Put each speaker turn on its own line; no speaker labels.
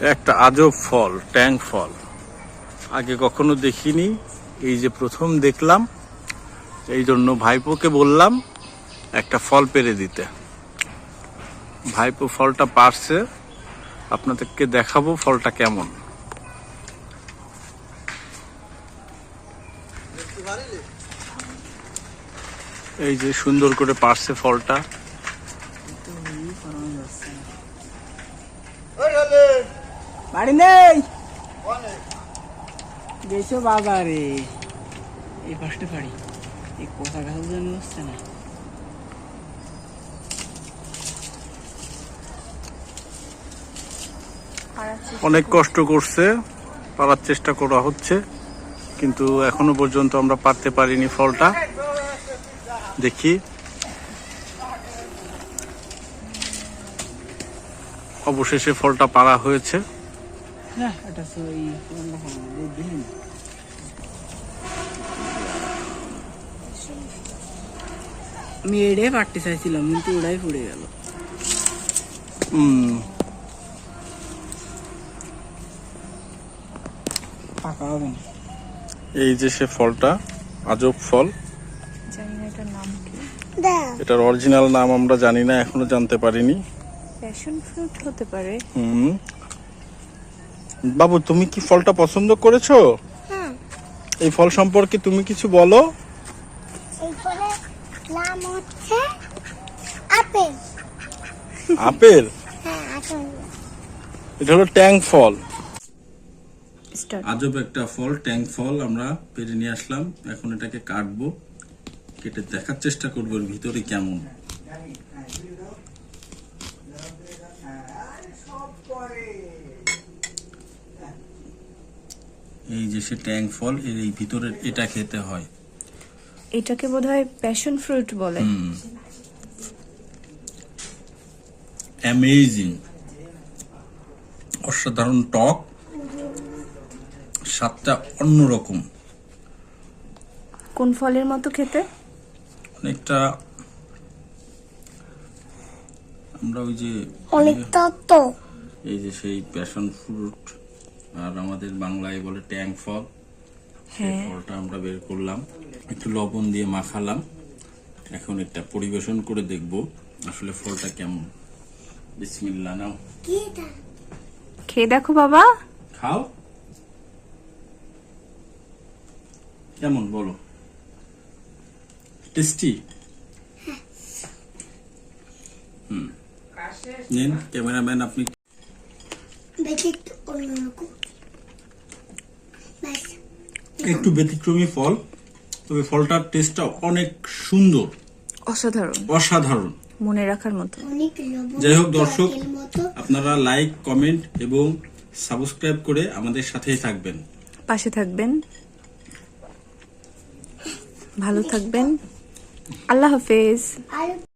একটা আজব ফল, ট্যাং ফল। আগে কখনো দেখিনি, এই যে প্রথম দেখলাম, এই জন্য ভাইপোকে বললাম, একটা ফল পেরে দিতে। ভাইপো ফলটা পারছে, আপনাদেরকে দেখাবো ফলটা কেমন। এই যে সুন্দর করে পারছে ফলটা।
বাজারে এই এই কোথা জন্য হচ্ছে না।
অনেক কষ্ট করছে, পারার চেষ্টা করা হচ্ছে, কিন্তু এখনও পর্যন্ত আমরা পারতে পারিনি ফলটা। দেখি। অবশেষে ফলটা পারা হয়েছে।
না এটা ওই কোন দেখা না দিন আমি এড়ে পারতে চাইছিলাম কিন্তু ওটাই পড়ে গেল।
এই যে সে ফলটা আজব ফল।
এটার নাম
এটার অরিজিনাল নাম আমরা জানি না এখনও জানতে পারিনি।
প্যাশন ফ্রুট হতে পারে।
হুম। বাবু তুমি কি ফলটা পছন্দ করেছ? এই ফল সম্পর্কে তুমি কিছু বলো।
এই ফলের নাম হচ্ছে আপেল।
আপেল?
হ্যাঁ আপেল।
এটা হলো ট্যাং ফল। আজব একটা ফল ট্যাং ফল আমরা পেরে নিয়ে আসলাম। এখন এটাকে কাটবো কেটে দেখার চেষ্টা করব এর ভিতরে কেমন। এই যে সে ট্যাং ফল এর এই ভিতরের এটা খেতে হয়।
এটাকে বোধহয় প্যাশন ফ্রুট বলে।
অ্যামেজিং অসাধারণ টক। স্বাদটা অন্যরকম।
কোন ফলের মতো খেতে?
অনেকটা আমরা ওই যে
অনেকটা তো।
এই যে সেই প্যাশন ফ্রুট। আর আমাদের বাংলায় বলে ট্যাং ফল। সেই
হ্যাঁ।
ফলটা আমরা বের করলাম। একটু লবণ দিয়ে মাখালাম। এখন একটা পরিবেশন করে দেখব আসলে ফলটা কেমন। বিসমিল্লা নাও।
কি এটা?
খেয়ে দেখো বাবা।
খাও। কেমন বলো? টেস্টি? হুম। নিন ক্যামেরাম্যান আপনি
দেখি একটু অন্যরকম।
একটু ব্যতিক্রমী ফল তবে ফলটার টেস্টটা অনেক সুন্দর।
অসাধারণ।
অসাধারণ।
মনে রাখার মতো।
যাই হোক দর্শক আপনারা লাইক কমেন্ট এবং সাবস্ক্রাইব করে আমাদের সাথেই থাকবেন।
পাশে থাকবেন। ভালো থাকবেন। আল্লাহ হাফেজ।